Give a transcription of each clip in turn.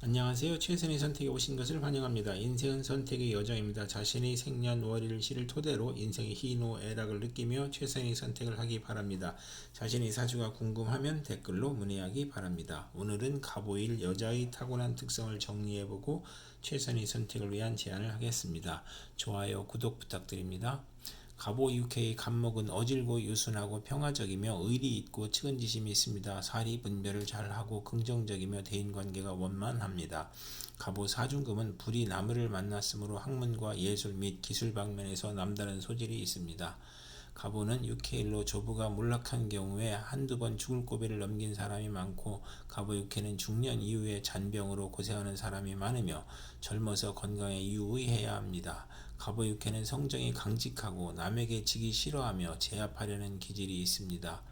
안녕하세요. 최선의 선택에 오신 것을 환영합니다. 인생은 선택의 여정입니다. 자신의 생년월일시를 토대로 인생의 희노애락을 느끼며 최선의 선택을 하기 바랍니다. 자신의 사주가 궁금하면 댓글로 문의하기 바랍니다. 오늘은 가보일 여자의 타고난 특성을 정리해보고 최선의 선택을 위한 제안을 하겠습니다. 좋아요, 구독 부탁드립니다. 가보 UK 간목은 어질고 유순하고 평화적이며 의리 있고 측은지심이 있습니다. 사리 분별을 잘하고 긍정적이며 대인관계가 원만합니다. 가보 사중금은 불이 나무를 만났으므로 학문과 예술 및 기술 방면에서 남다른 소질이 있습니다. 가보는 6K일로 조부가 몰락한 경우에 한두 번 죽을 고비를 넘긴 사람이 많고 가보 6K는 중년 이후에 잔병으로 고생하는 사람이 많으며 젊어서 건강에 유의해야 합니다. 가보 6K는 성정이 강직하고 남에게 지기 싫어하며 제압하려는 기질이 있습니다.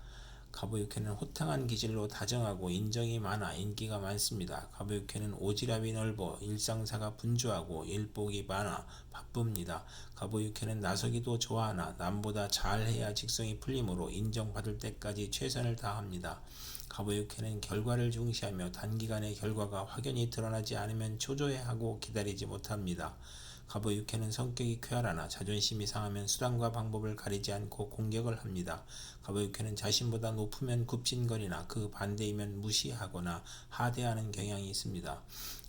가보육회는 호탕한 기질로 다정하고 인정이 많아 인기가 많습니다. 가보육회는 오지랖이 넓어 일상사가 분주하고 일복이 많아 바쁩니다. 가보육회는 나서기도 좋아하나 남보다 잘해야 직성이 풀리므로 인정받을 때까지 최선을 다합니다. 가보육회는 결과를 중시하며 단기간에 결과가 확연히 드러나지 않으면 초조해하고 기다리지 못합니다. 가보육회는 성격이 쾌활하나 자존심이 상하면 수단과 방법을 가리지 않고 공격을 합니다. 가보육회는 자신보다 높으면 굽신거리나 그 반대이면 무시하거나 하대하는 경향이 있습니다.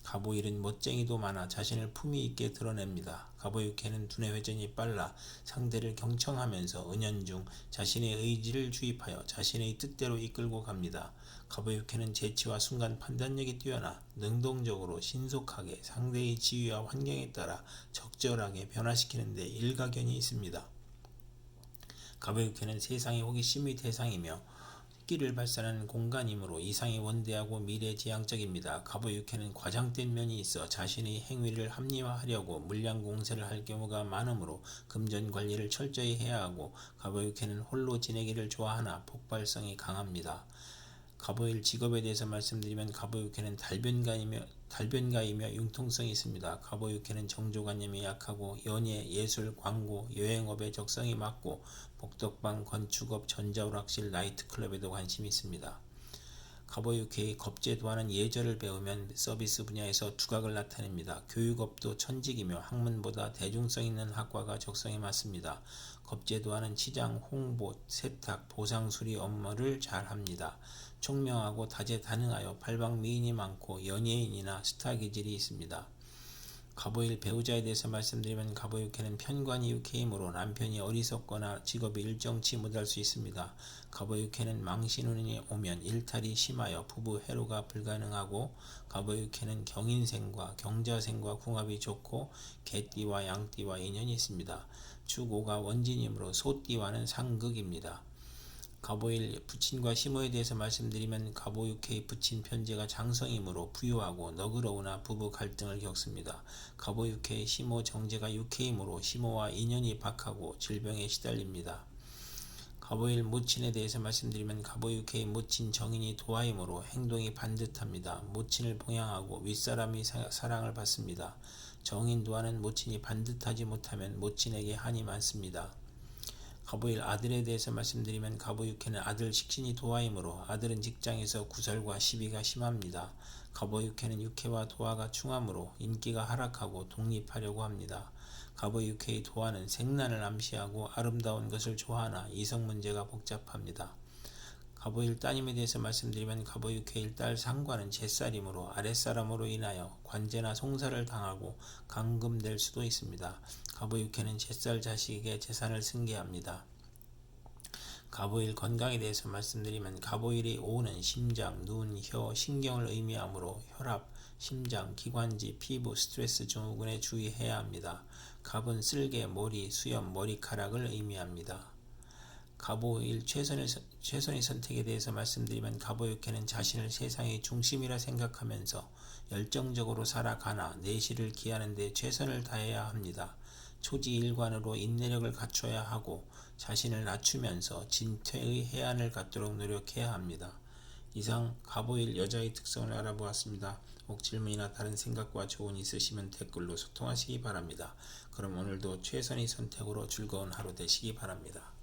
가보일은 멋쟁이도 많아 자신을 품위 있게 드러냅니다. 가보육회는 두뇌 회전이 빨라 상대를 경청하면서 은연중 자신의 의지를 주입하여 자신의 뜻대로 이끌고 갑니다. 가보육회는 재치와 순간 판단력이 뛰어나 능동적으로 신속하게 상대의 지위와 환경에 따라 적절하게 변화시키는 데 일가견이 있습니다. 가보육회는 세상의 호기심의 대상이며 끼를 발산하는 공간이므로 이상이 원대하고 미래지향적입니다. 가보육회는 과장된 면이 있어 자신의 행위를 합리화하려고 물량 공세를 할 경우가 많으므로 금전 관리를 철저히 해야 하고 가보육회는 홀로 지내기를 좋아하나 폭발성이 강합니다. 가보일 직업에 대해서 말씀드리면 가보육회는 달변가이며 달변가이며 융통성이 있습니다. 가보육회는 정조관념이 약하고 연예, 예술, 광고, 여행업에 적성이 맞고 복덕방, 건축업, 전자오락실, 나이트클럽에도 관심이 있습니다. 가보육회의 겁제도 하는 예절을 배우면 서비스 분야에서 두각을 나타냅니다. 교육업도 천직이며 학문보다 대중성 있는 학과가 적성에 맞습니다. 겁제도 하는 치장, 홍보, 세탁, 보상 수리 업무를 잘합니다. 총명하고 다재다능하여 발방미인이 많고 연예인이나 스타 기질이 있습니다. 가보일 배우자에 대해서 말씀드리면 가보육회는 편관이 육회이므로 남편이 어리석거나 직업이 일정치 못할 수 있습니다. 가보육회는 망신운이 오면 일탈이 심하여 부부 해로가 불가능하고 가보육회는 경인생과 경자생과 궁합이 좋고 개띠와 양띠와 인연이 있습니다. 주고가 원진이므로 소띠와는 상극입니다. 가보일 부친과 시모에 대해서 말씀드리면 가보육회의 부친 편제가 장성이므로 부유하고 너그러우나 부부 갈등을 겪습니다. 가보육회의 시모 정제가 육회이므로 시모와 인연이 박하고 질병에 시달립니다. 가보일 모친에 대해서 말씀드리면 가보육회의 모친 정인이 도화이므로 행동이 반듯합니다. 모친을 봉양하고 윗사람이 사랑을 받습니다. 정인 도화는 모친이 반듯하지 못하면 모친에게 한이 많습니다. 가보일 아들에 대해서 말씀드리면 가보육회는 아들 식신이 도화이므로 아들은 직장에서 구설과 시비가 심합니다. 가보육회는 육회와 도화가 충하므로 인기가 하락하고 독립하려고 합니다. 가보육회의 도화는 생난을 암시하고 아름다운 것을 좋아하나 이성 문제가 복잡합니다. 가보일 따님에 대해서 말씀드리면 가보육회일 딸 상관은 제쌀이므로 아랫사람으로 인하여 관제나 송사를 당하고 감금될 수도 있습니다. 가보육회는 제쌀 자식에게 재산을 승계합니다. 가보일 건강에 대해서 말씀드리면 가보일이 오는 심장, 눈, 혀, 신경을 의미하므로 혈압, 심장, 기관지, 피부, 스트레스 증후군에 주의해야 합니다. 갑은 쓸개, 머리, 수염, 머리카락을 의미합니다. 가보일 최선의, 최선의 선택에 대해서 말씀드리면 가보육회는 자신을 세상의 중심이라 생각하면서 열정적으로 살아가나 내실을 기하는 데 최선을 다해야 합니다. 초지일관으로 인내력을 갖춰야 하고 자신을 낮추면서 진퇴의 해안을 갖도록 노력해야 합니다. 이상 가보일 여자의 특성을 알아보았습니다. 혹 질문이나 다른 생각과 조언이 있으시면 댓글로 소통하시기 바랍니다. 그럼 오늘도 최선의 선택으로 즐거운 하루 되시기 바랍니다.